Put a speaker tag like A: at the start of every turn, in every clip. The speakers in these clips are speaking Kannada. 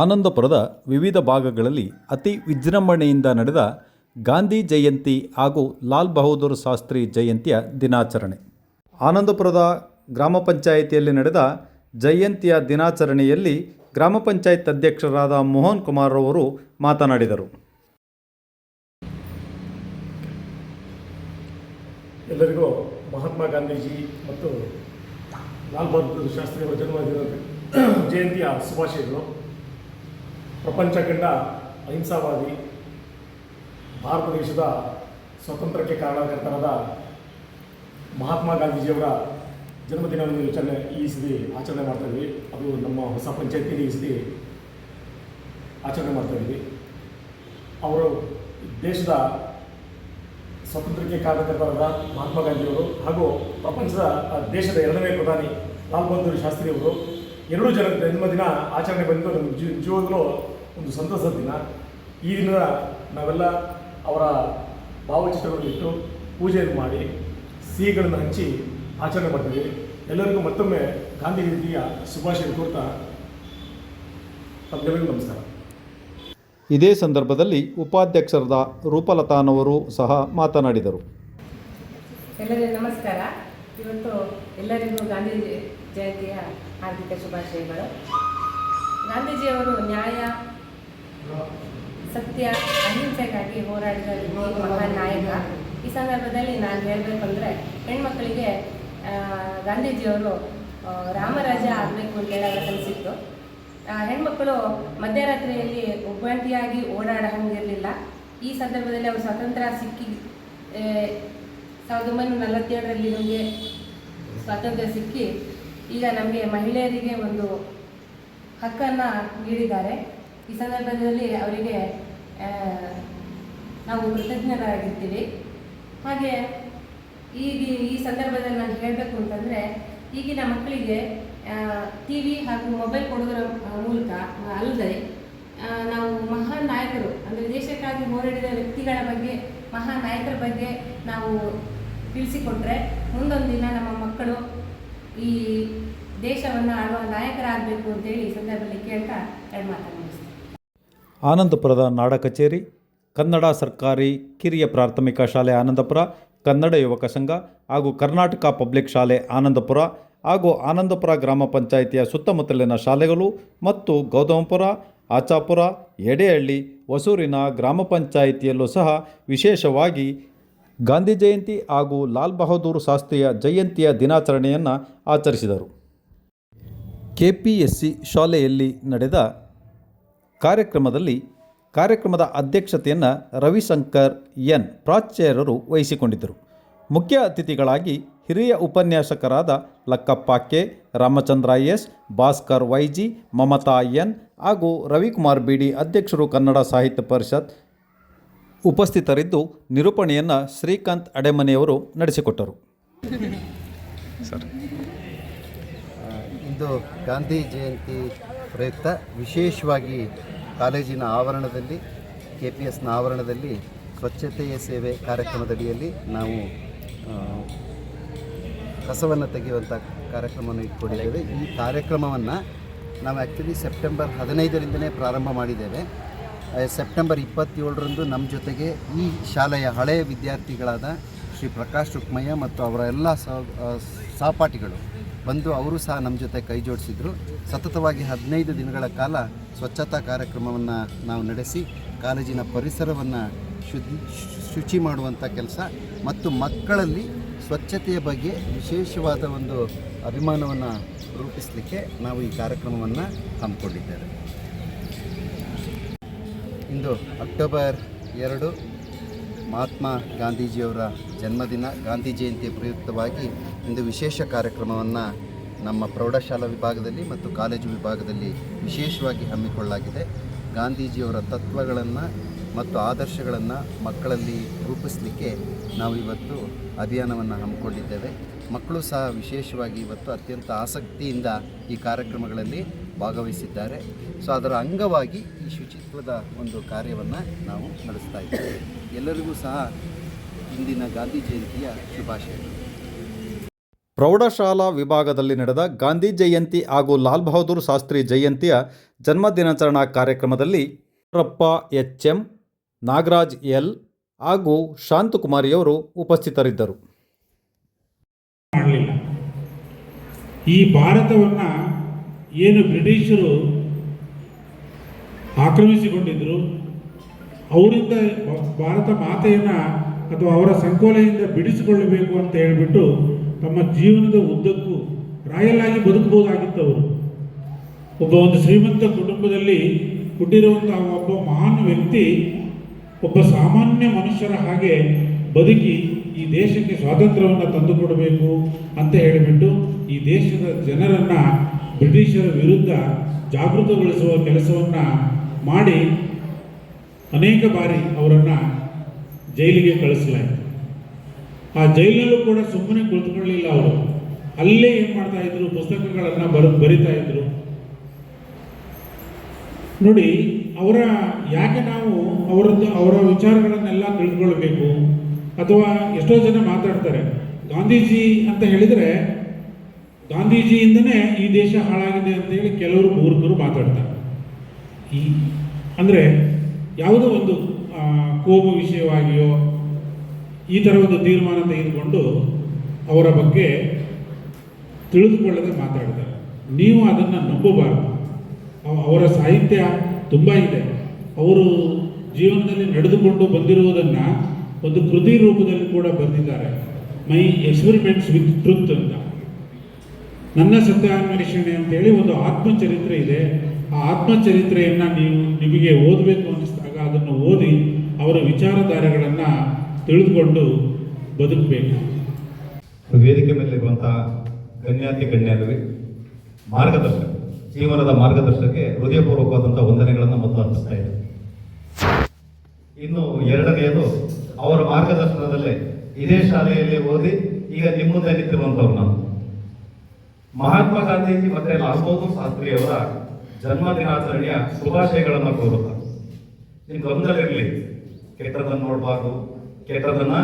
A: ಆನಂದಪುರದ ವಿವಿಧ ಭಾಗಗಳಲ್ಲಿ ಅತಿ ವಿಜೃಂಭಣೆಯಿಂದ ನಡೆದ ಗಾಂಧಿ ಜಯಂತಿ ಹಾಗೂ ಲಾಲ್ ಬಹದ್ದೂರ್ ಶಾಸ್ತ್ರಿ ಜಯಂತಿಯ ದಿನಾಚರಣೆ. ಆನಂದಪುರದ ಗ್ರಾಮ ಪಂಚಾಯಿತಿಯಲ್ಲಿ ನಡೆದ ಜಯಂತಿಯ ದಿನಾಚರಣೆಯಲ್ಲಿ ಗ್ರಾಮ ಪಂಚಾಯತ್ ಅಧ್ಯಕ್ಷರಾದ ಮೋಹನ್ ಕುಮಾರ್ ಅವರು ಮಾತನಾಡಿದರು.
B: ಎಲ್ಲರಿಗೂ ಮಹಾತ್ಮ ಗಾಂಧೀಜಿ ಮತ್ತು ಲಾಲ್ ಬಹದ್ದೂರ್ ಶಾಸ್ತ್ರಿಯವರ ಜನ್ಮದಿನ ಜಯಂತಿಯ ಶುಭಾಶಯಗಳು. ಪ್ರಪಂಚ ಕಂಡ ಅಹಿಂಸಾವಾದಿ ಭಾರತ ದೇಶದ ಸ್ವಾತಂತ್ರ್ಯಕ್ಕೆ ಕಾರಣಕರ್ತರಾದ ಮಹಾತ್ಮ ಗಾಂಧೀಜಿಯವರ ಜನ್ಮದಿನವನ್ನು ವಿಚಾರಣೆ ಈ ಸತಿ ಆಚರಣೆ ಮಾಡ್ತಾ ಇದ್ವಿ. ಅದು ನಮ್ಮ ಹೊಸ ಪಂಚಾಯತಿಯಲ್ಲಿ ಈ ಸತಿ ಆಚರಣೆ ಮಾಡ್ತಾ ಅವರು ದೇಶದ ಸ್ವಾತಂತ್ರ್ಯಕ್ಕೆ ಕಾರಣಕರ್ತರಾದ ಮಹಾತ್ಮ ಗಾಂಧಿಯವರು ಹಾಗೂ ಪ್ರಪಂಚದ ದೇಶದ ಎರಡನೇ ಪ್ರಧಾನಿ ಲಾಲ್ ಬಹದ್ದೂರ್ ಶಾಸ್ತ್ರಿಯವರು ಎರಡೂ ಜನ ಜನ್ಮದಿನ ಆಚರಣೆ ಬಂದು ನಮ್ಮ ಜೀವನದಲ್ಲೂ ಒಂದು ಸಂತಸದ ದಿನ. ಈ ದಿನ ನಾವೆಲ್ಲ ಅವರ ಭಾವಚಿತ್ರಗಳನ್ನಿಟ್ಟು ಪೂಜೆಯನ್ನು ಮಾಡಿ ಸಿಹಿಗಳನ್ನು ಹಂಚಿ ಆಚರಣೆ ಮಾಡ್ತೀವಿ ಎಲ್ಲರಿಗೂ ಮತ್ತೊಮ್ಮೆ ಗಾಂಧಿ ಜಯಂತಿಯ ಶುಭಾಶಯ ಕೋರ್ತಾ ತಮ್ಮೆಲ್ಲರಿಗೂ ನಮಸ್ಕಾರ.
A: ಇದೇ ಸಂದರ್ಭದಲ್ಲಿ ಉಪಾಧ್ಯಕ್ಷರಾದ ರೂಪಲತಾನವರು ಸಹ ಮಾತನಾಡಿದರು.
C: ಎಲ್ಲರಿಗೂ ನಮಸ್ಕಾರ. ಇವತ್ತು ಎಲ್ಲರಿಗೂ ಗಾಂಧಿ ಜಯಂತಿಯ ಹಾರ್ದಿಕ ಶುಭಾಶಯಗಳು. ಗಾಂಧೀಜಿಯವರು ನ್ಯಾಯ ಸತ್ಯ ಅಹಿಂಸೆಗಾಗಿ ಹೋರಾಡಿದ ಮಹಾನ್ ನಾಯಕ. ಈ ಸಂದರ್ಭದಲ್ಲಿ ನಾನು ಹೇಳಬೇಕು ಅಂದರೆ ಹೆಣ್ಮಕ್ಕಳಿಗೆ ಆ, ಗಾಂಧೀಜಿಯವರು ರಾಮರಾಜ ಆಗಬೇಕು ಅಂತ ಕನಸಿತ್ತು. ಆ, ಹೆಣ್ಮಕ್ಕಳು ಮಧ್ಯರಾತ್ರಿಯಲ್ಲಿ ಒಬ್ಬಂಟಿಯಾಗಿ ಓಡಾಡ ಹಂಗಿರಲಿಲ್ಲ. ಈ ಸಂದರ್ಭದಲ್ಲಿ ಅವರು ಸ್ವಾತಂತ್ರ್ಯ ಸಿಕ್ಕಿ ಸಾವಿರದ ಒಂಬೈನೂರ ನಲವತ್ತೇಳರಲ್ಲಿ ನಮಗೆ ಸ್ವಾತಂತ್ರ್ಯ ಸಿಕ್ಕಿ ಈಗ ನಮಗೆ ಮಹಿಳೆಯರಿಗೆ ಒಂದು ಹಕ್ಕನ್ನು ನೀಡಿದ್ದಾರೆ. ಈ ಸಂದರ್ಭದಲ್ಲಿ ಅವರಿಗೆ ನಾವು ಕೃತಜ್ಞರಾಗಿರ್ತೀವಿ. ಹಾಗೆ ಈಗ ಈ ಸಂದರ್ಭದಲ್ಲಿ ನಾನು ಹೇಳಬೇಕು ಅಂತಂದರೆ, ಈಗಿನ ಮಕ್ಕಳಿಗೆ ಟಿ ವಿ ಹಾಗೂ ಮೊಬೈಲ್ ಕೊಡೋದರ ಮೂಲಕ ಅಲ್ಲದೆ ನಾವು ಮಹಾನ್ ನಾಯಕರು, ಅಂದರೆ ದೇಶಕ್ಕಾಗಿ ಹೋರಾಡಿದ ವ್ಯಕ್ತಿಗಳ ಬಗ್ಗೆ, ಮಹಾನ್ ನಾಯಕರ ಬಗ್ಗೆ ನಾವು ತಿಳಿಸಿಕೊಟ್ರೆ ಮುಂದೊಂದು ದಿನ ನಮ್ಮ ಮಕ್ಕಳು ಈ ದೇಶವನ್ನು ಆಳುವ ನಾಯಕರಾಗಬೇಕು ಅಂತೇಳಿ ಈ ಸಂದರ್ಭದಲ್ಲಿ ಕೇಳ್ತಾ ಎರಡು ಮಾತನ್ನು
A: ಆನಂದಪುರದ ನಾಡ ಕಚೇರಿ, ಕನ್ನಡ ಸರ್ಕಾರಿ ಕಿರಿಯ ಪ್ರಾಥಮಿಕ ಶಾಲೆ ಆನಂದಪುರ, ಕನ್ನಡ ಯುವಕ ಸಂಘ ಹಾಗೂ ಕರ್ನಾಟಕ ಪಬ್ಲಿಕ್ ಶಾಲೆ ಆನಂದಪುರ ಹಾಗೂ ಆನಂದಪುರ ಗ್ರಾಮ ಪಂಚಾಯಿತಿಯ ಸುತ್ತಮುತ್ತಲಿನ ಶಾಲೆಗಳು ಮತ್ತು ಗೌತಮಪುರ, ಆಚಾಪುರ, ಎಡೆಹಳ್ಳಿ, ಹೊಸೂರಿನ ಗ್ರಾಮ ಪಂಚಾಯಿತಿಯಲ್ಲೂ ಸಹ ವಿಶೇಷವಾಗಿ ಗಾಂಧಿ ಜಯಂತಿ ಹಾಗೂ ಲಾಲ್ ಬಹದ್ದೂರ್ ಶಾಸ್ತ್ರಿಯ ಜಯಂತಿಯ ದಿನಾಚರಣೆಯನ್ನು ಆಚರಿಸಿದರು. ಕೆಪಿಎಸ್ಸಿ ಶಾಲೆಯಲ್ಲಿ ನಡೆದ ಕಾರ್ಯಕ್ರಮದಲ್ಲಿ ಕಾರ್ಯಕ್ರಮದ ಅಧ್ಯಕ್ಷತೆಯನ್ನು ರವಿಶಂಕರ್ ಎನ್. ಪ್ರಾಚಾರ್ಯರು ವಹಿಸಿಕೊಂಡಿದ್ದರು. ಮುಖ್ಯ ಅತಿಥಿಗಳಾಗಿ ಹಿರಿಯ ಉಪನ್ಯಾಸಕರಾದ Lakkappa K. Ramachandra S. Bhaskar Y G, Mamata N. ಹಾಗೂ ರವಿಕುಮಾರ್ ಬಿಡಿ ಅಧ್ಯಕ್ಷರು ಕನ್ನಡ ಸಾಹಿತ್ಯ ಪರಿಷತ್ ಉಪಸ್ಥಿತರಿದ್ದು ನಿರೂಪಣೆಯನ್ನು ಶ್ರೀಕಾಂತ್ ಅಡೆಮನೆಯವರು ನಡೆಸಿಕೊಟ್ಟರು.
D: ಇಂದು ಗಾಂಧಿ ಜಯಂತಿ ಪ್ರಯುಕ್ತ. ವಿಶೇಷವಾಗಿ ಕಾಲೇಜಿನ ಆವರಣದಲ್ಲಿ ಕೆ ಪಿ ಎಸ್ನ ಆವರಣದಲ್ಲಿ ಸ್ವಚ್ಛತೆಯ ಸೇವೆ ಕಾರ್ಯಕ್ರಮದಡಿಯಲ್ಲಿ ನಾವು ಕಸವನ್ನು ತೆಗೆಯುವಂಥ ಕಾರ್ಯಕ್ರಮವನ್ನು ಇಟ್ಕೊಂಡಿದ್ದೇವೆ. ಈ ಕಾರ್ಯಕ್ರಮವನ್ನು ನಾವು ಆ್ಯಕ್ಚುಲಿ ಸೆಪ್ಟೆಂಬರ್ ಹದಿನೈದರಿಂದಲೇ ಪ್ರಾರಂಭ ಮಾಡಿದ್ದೇವೆ. ಸೆಪ್ಟೆಂಬರ್ ಇಪ್ಪತ್ತೇಳರಂದು ನಮ್ಮ ಜೊತೆಗೆ ಈ ಶಾಲೆಯ ಹಳೆಯ ವಿದ್ಯಾರ್ಥಿಗಳಾದ ಶ್ರೀ ಪ್ರಕಾಶ್ ರುಕ್ಮಯ್ಯ ಮತ್ತು ಅವರ ಎಲ್ಲ ಸಹ ಸಹಪಾಠಿಗಳು ಬಂದು ಅವರು ಸಹ ನಮ್ಮ ಜೊತೆ ಕೈ ಜೋಡಿಸಿದರು. ಸತತವಾಗಿ ಹದಿನೈದು ದಿನಗಳ ಕಾಲ ಸ್ವಚ್ಛತಾ ಕಾರ್ಯಕ್ರಮವನ್ನು ನಾವು ನಡೆಸಿ, ಕಾಲೇಜಿನ ಪರಿಸರವನ್ನು ಶುದ್ಧಿ ಶುಚಿ ಮಾಡುವಂಥ ಕೆಲಸ ಮತ್ತು ಮಕ್ಕಳಲ್ಲಿ ಸ್ವಚ್ಛತೆಯ ಬಗ್ಗೆ ವಿಶೇಷವಾದ ಒಂದು ಅಭಿಮಾನವನ್ನು ರೂಪಿಸಲಿಕ್ಕೆ ನಾವು ಈ ಕಾರ್ಯಕ್ರಮವನ್ನು ಹಮ್ಮಿಕೊಂಡಿದ್ದೇವೆ. ಇಂದು ಅಕ್ಟೋಬರ್ ಎರಡು ಮಹಾತ್ಮ ಗಾಂಧೀಜಿಯವರ ಜನ್ಮದಿನ, ಗಾಂಧಿ ಜಯಂತಿ ಪ್ರಯುಕ್ತವಾಗಿ ಇಂದು ವಿಶೇಷ ಕಾರ್ಯಕ್ರಮವನ್ನು ನಮ್ಮ ಪ್ರೌಢಶಾಲಾ ವಿಭಾಗದಲ್ಲಿ ಮತ್ತು ಕಾಲೇಜು ವಿಭಾಗದಲ್ಲಿ ವಿಶೇಷವಾಗಿ ಹಮ್ಮಿಕೊಳ್ಳಲಾಗಿದೆ. ಗಾಂಧೀಜಿಯವರ ತತ್ವಗಳನ್ನು ಮತ್ತು ಆದರ್ಶಗಳನ್ನು ಮಕ್ಕಳಲ್ಲಿ ರೂಪಿಸಲಿಕ್ಕೆ ನಾವು ಇವತ್ತು ಅಭಿಯಾನವನ್ನು ಹಮ್ಮಿಕೊಂಡಿದ್ದೇವೆ. ಮಕ್ಕಳು ಸಹ ವಿಶೇಷವಾಗಿ ಇವತ್ತು ಅತ್ಯಂತ ಆಸಕ್ತಿಯಿಂದ ಈ ಕಾರ್ಯಕ್ರಮಗಳಲ್ಲಿ ಭಾಗವಹಿಸಿದ್ದಾರೆ. ಸೊ, ಅದರ ಅಂಗವಾಗಿ ಈ ಶುಚಿತ್ವದ ಒಂದು ಕಾರ್ಯವನ್ನು ನಾವು ನಡೆಸ್ತಾ ಇದ್ದೇವೆ. ಎಲ್ಲರಿಗೂ ಸಹ ಇಂದಿನ ಗಾಂಧಿ ಜಯಂತಿಯ ಶುಭಾಶಯಗಳು
E: ಪ್ರೌಢಶಾಲಾ ವಿಭಾಗದಲ್ಲಿ ನಡೆದ ಗಾಂಧಿ ಜಯಂತಿ ಹಾಗೂ ಲಾಲ್ ಬಹದ್ದೂರ್ ಶಾಸ್ತ್ರಿ ಜಯಂತಿಯ ಜನ್ಮದಿನಾಚರಣಾ ಕಾರ್ಯಕ್ರಮದಲ್ಲಿ ರಪ್ಪ ಎಚ್ ಎಂ ನಾಗರಾಜ್ ಎಲ್ ಹಾಗೂ ಶಾಂತಕುಮಾರಿಯವರು ಉಪಸ್ಥಿತರಿದ್ದರು.
F: ಮಾಡಲಿಲ್ಲ. ಈ ಭಾರತವನ್ನು ಏನು ಬ್ರಿಟಿಷರು ಆಕ್ರಮಿಸಿಕೊಂಡಿದ್ದರು ಅವರಿಂದ ಭಾರತ ಮಾತೆಯನ್ನು ಅಥವಾ ಅವರ ಸಂಕೋಲೆಯಿಂದ ಬಿಡಿಸಿಕೊಳ್ಳಬೇಕು ಅಂತ ಹೇಳಿಬಿಟ್ಟು ತಮ್ಮ ಜೀವನದ ಉದ್ದಕ್ಕೂ ರಾಯಲಾಗಿ ಬದುಕಬಹುದಾಗಿತ್ತು ಅವರು ಒಬ್ಬ ಒಂದು ಶ್ರೀಮಂತ ಕುಟುಂಬದಲ್ಲಿ ಹುಟ್ಟಿರುವಂತಹ ಒಬ್ಬ ಮಹಾನ್ ವ್ಯಕ್ತಿ ಒಬ್ಬ ಸಾಮಾನ್ಯ ಮನುಷ್ಯರ ಹಾಗೆ ಬದುಕಿ ಈ ದೇಶಕ್ಕೆ ಸ್ವಾತಂತ್ರ್ಯವನ್ನು ತಂದುಕೊಡಬೇಕು ಅಂತ ಹೇಳಿಬಿಟ್ಟು ಈ ದೇಶದ ಜನರನ್ನು ಬ್ರಿಟಿಷರ ವಿರುದ್ಧ ಜಾಗೃತಗೊಳಿಸುವ ಕೆಲಸವನ್ನು ಮಾಡಿ ಅನೇಕ ಬಾರಿ ಅವರನ್ನು ಜೈಲಿಗೆ ಕಳಿಸಲಾಯಿತು. ಆ ಜೈಲಲ್ಲೂ ಕೂಡ ಸುಮ್ಮನೆ ಕುಳಿತುಕೊಳ್ಳಲಿಲ್ಲ ಅವರು. ಅಲ್ಲೇ ಏನು ಮಾಡ್ತಾ ಇದ್ರು? ಪುಸ್ತಕಗಳನ್ನು ಬರ, ಬರಿತಾ ಇದ್ರು. ನೋಡಿ, ಅವರ, ಯಾಕೆ ನಾವು ಅವರದ್ದು, ಅವರ ವಿಚಾರಗಳನ್ನೆಲ್ಲ ತಿಳ್ಕೊಳ್ಬೇಕು ಅಥವಾ ಎಷ್ಟೋ ಜನ ಮಾತಾಡ್ತಾರೆ, ಗಾಂಧೀಜಿ ಅಂತ ಹೇಳಿದರೆ, ಗಾಂಧೀಜಿಯಿಂದನೇ ಈ ದೇಶ ಹಾಳಾಗಿದೆ ಅಂತ ಹೇಳಿ ಕೆಲವರು ಮೂರ್ಖರು ಮಾತಾಡ್ತಾರೆ. ಈ, ಅಂದರೆ ಯಾವುದೋ ಒಂದು ಕೋಪ ವಿಷಯವಾಗಿಯೋ ಈ ಥರ ಒಂದು ತೀರ್ಮಾನ ತೆಗೆದುಕೊಂಡು ಅವರ ಬಗ್ಗೆ ತಿಳಿದುಕೊಳ್ಳದೆ ಮಾತಾಡ್ತಾರೆ ನೀವು ಅದನ್ನು ನಂಬಬಾರದು. ಅವ- ಅವರ ಸಾಹಿತ್ಯ ತುಂಬ ಇದೆ. ಅವರು ಜೀವನದಲ್ಲಿ ನಡೆದುಕೊಂಡು ಬಂದಿರುವುದನ್ನು ಒಂದು ಕೃತಿ ರೂಪದಲ್ಲಿ ಕೂಡ ಬರೆದಿದ್ದಾರೆ. ಮೈ ಎಕ್ಸ್ಪೆರಿಮೆಂಟ್ಸ್ ವಿತ್ ಟ್ರುತ್ ಅಂತ. ನನ್ನ ಸತ್ಯಾನ್ವೇಷಣೆ ಅಂತೇಳಿ ಒಂದು ಆತ್ಮಚರಿತ್ರೆ ಇದೆ. ಆ ಆತ್ಮಚರಿತ್ರೆಯನ್ನು ನೀವು ನಿಮಗೆ ಓದಬೇಕು ಅನ್ನಿಸಿದಾಗ ಅದನ್ನು ಓದಿ ಅವರ ವಿಚಾರಧಾರೆಗಳನ್ನು ತಿಳಿದುಕೊಂಡು ಬದುಕಬೇಕು.
A: ವೇದಿಕೆ ಮೇಲೆ ಮೇಲಿರುವಂತಹ ಗಣ್ಯಾತಿ ಗಣ್ಯರಿಗೆ ಮಾರ್ಗದರ್ಶಕ ಜೀವನದ ಮಾರ್ಗದರ್ಶಕಕ್ಕೆ ಹೃದಯಪೂರ್ವಕವಾದಂಥ ವಂದನೆಗಳನ್ನು ಮೊದಲು ಅರ್ಪಿಸ್ತಾ ಇದೆ ಇನ್ನು ಎರಡನೆಯದು, ಅವರ ಮಾರ್ಗದರ್ಶನದಲ್ಲೇ ಇದೇ ಶಾಲೆಯಲ್ಲಿ ಓದಿ ಈಗ ನಿಮ್ಮ ಮುಂದೆ ನಿಂತಿರುವಂಥವ್ರು ನಾನು. ಮಹಾತ್ಮ ಗಾಂಧೀಜಿ ಮತ್ತೆ ಲಾಲ್ ಬಹದ್ದೂರ್ ಶಾಸ್ತ್ರಿಯವರ ಜನ್ಮ ದಿನಾಚರಣೆಯ ಶುಭಾಶಯಗಳನ್ನು ಕೋರುತ್ತಾರೆ ನಿಮ್ ಗಮನದಲ್ಲಿರಲಿ ಕೆಟ್ಟದನ್ನ ನೋಡಬಾರ್ದು ಕೆಟ್ಟದನ್ನ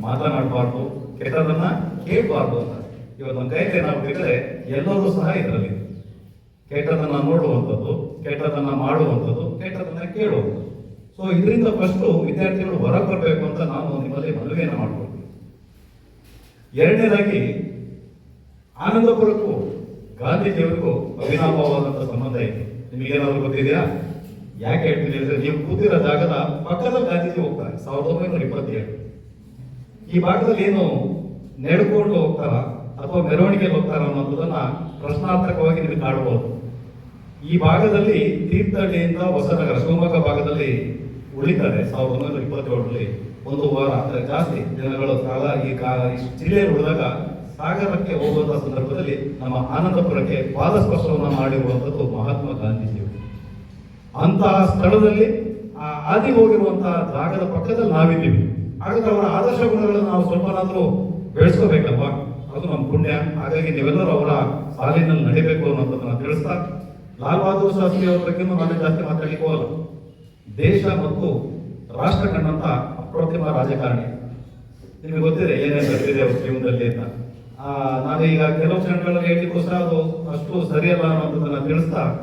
A: ಮಾತನಾಡಬಾರ್ದು ಕೆಟ್ಟದನ್ನ ಕೇಳಬಾರ್ದು ಅಂತ. ಇವತ್ತು ನಮ್ಮ ಕೈಗೆ ನಾವು ಬಿಟ್ಟರೆ ಎಲ್ಲರೂ ಸಹ ಇದರಲ್ಲಿ. ಕೆಟ್ಟದನ್ನ ನೋಡುವಂಥದ್ದು ಕೆಟ್ಟದನ್ನ ಮಾಡುವಂಥದ್ದು ಕೆಟ್ಟದನ್ನ ಕೇಳುವಂಥದ್ದು. ಸೊ ಇದರಿಂದ ಫಸ್ಟು ವಿದ್ಯಾರ್ಥಿಗಳು ಹೊರ ಬರಬೇಕು ಅಂತ ನಾನು ನಿಮ್ಮಲ್ಲಿ ಮನವಿಯನ್ನು ಮಾಡ್ಕೊಳ್ತೀನಿ ಎರಡನೇದಾಗಿ, ಆನಂದಪುರಕ್ಕೂ ಗಾಂಧೀಜಿಯವರಿಗೂ ಅವಿನಾಭವಾದಂಥ ಸಂಬಂಧ ಇದೆ. ನಿಮಗೇನಾದ್ರು ಗೊತ್ತಿದೆಯಾ? ಯಾಕೆ ಹೇಳ್ತೀನಿ ಅಂದ್ರೆ ನೀವು ಕೂತಿರೋ ಜಾಗದ ಪಕ್ಕದ ಗಾಂಧೀಜಿ ಹೋಗ್ತಾರೆ. ಸಾವಿರದ ಒಂಬೈನೂರ ಇಪ್ಪತ್ತೇಳು. ಈ ಭಾಗದಲ್ಲಿ ಏನು ನೆಡ್ಕೊಂಡು ಹೋಗ್ತಾರ ಅಥವಾ ಮೆರವಣಿಗೆಯಲ್ಲಿ ಹೋಗ್ತಾರ ಅನ್ನೋದನ್ನ ಪ್ರಶ್ನಾರ್ಥಕವಾಗಿ ನಿಮಗೆ ಕಾಣಬಹುದು. ಈ ಭಾಗದಲ್ಲಿ ತೀರ್ಥಹಳ್ಳಿಯಿಂದ ಹೊಸನಗರ, ಶಿವಮೊಗ್ಗ ಭಾಗದಲ್ಲಿ ಉಳಿತಾರೆ. ಸಾವಿರದ ಒಂಬೈನೂರ ಇಪ್ಪತ್ತೇಳರಲ್ಲಿ ಒಂದು ವಾರ, ಅಂದ್ರೆ ಜಾಸ್ತಿ ಜನಗಳು ಕಾಲ ಈ ಕಾ ಜಿಲ್ಲೆಯಲ್ಲಿ ಉಳಿದಾಗ ಸಾಗರಕ್ಕೆ ಹೋಗುವಂತಹ ಸಂದರ್ಭದಲ್ಲಿ ನಮ್ಮ ಆನಂದಪುರಕ್ಕೆ ಪಾದಸ್ಪರ್ಶವನ್ನು ಮಾಡಿರುವಂಥದ್ದು ಮಹಾತ್ಮ ಗಾಂಧೀಜಿಯವರು. ಅಂತಹ ಸ್ಥಳದಲ್ಲಿ, ಆ, ಆದಿ ಹೋಗಿರುವಂತಹ ಜಾಗದ ಪಕ್ಕದಲ್ಲಿ ನಾವಿದ್ದೀವಿ. ಹಾಗಾದ್ರೆ ಅವರ ಆದರ್ಶ ಗುಣಗಳನ್ನು ನಾವು ಸ್ವಲ್ಪನಾದರೂ ಬೆಳೆಸ್ಕೋಬೇಕಲ್ವಾ? ಅದು ನಮ್ಮ ಪುಣ್ಯ. ಹಾಗಾಗಿ ನೀವೆಲ್ಲರೂ ಅವರ ಸಾಲಿನಲ್ಲಿ ನಡಿಬೇಕು ಅನ್ನೋದನ್ನ ತಿಳಿಸ್ತಾ, ಲಾಲ್ ಬಹದ್ದೂರ್ ಶಾಸ್ತ್ರಿ ಅವರ ಬಗ್ಗೆ ನಾನು ಜಾಸ್ತಿ ಮಾತಾಡಲಿಕ್ಕೆ ಹೋಗಲ್ಲ. ದೇಶ ಮತ್ತು ರಾಷ್ಟ್ರ ಕಂಡಂತ ಅಪ್ರತಿಮ ರಾಜಕಾರಣಿ. ನಿಮಗೆ ಗೊತ್ತಿದೆ, ಏನೇನು ನಡೆದಿದೆ ಅವ್ರ ಜೀವನದಲ್ಲಿ ಅಂತ. ಈಗ ಕೆಲವು ಕ್ಷಣಗಳಲ್ಲಿ ಹೇಳಿದಕ್ಕೋಸ್ಕರ ಅದು ಅಷ್ಟು ಸರಿಯಲ್ಲ ಅನ್ನೋದನ್ನ ತಿಳಿಸ್ತಾ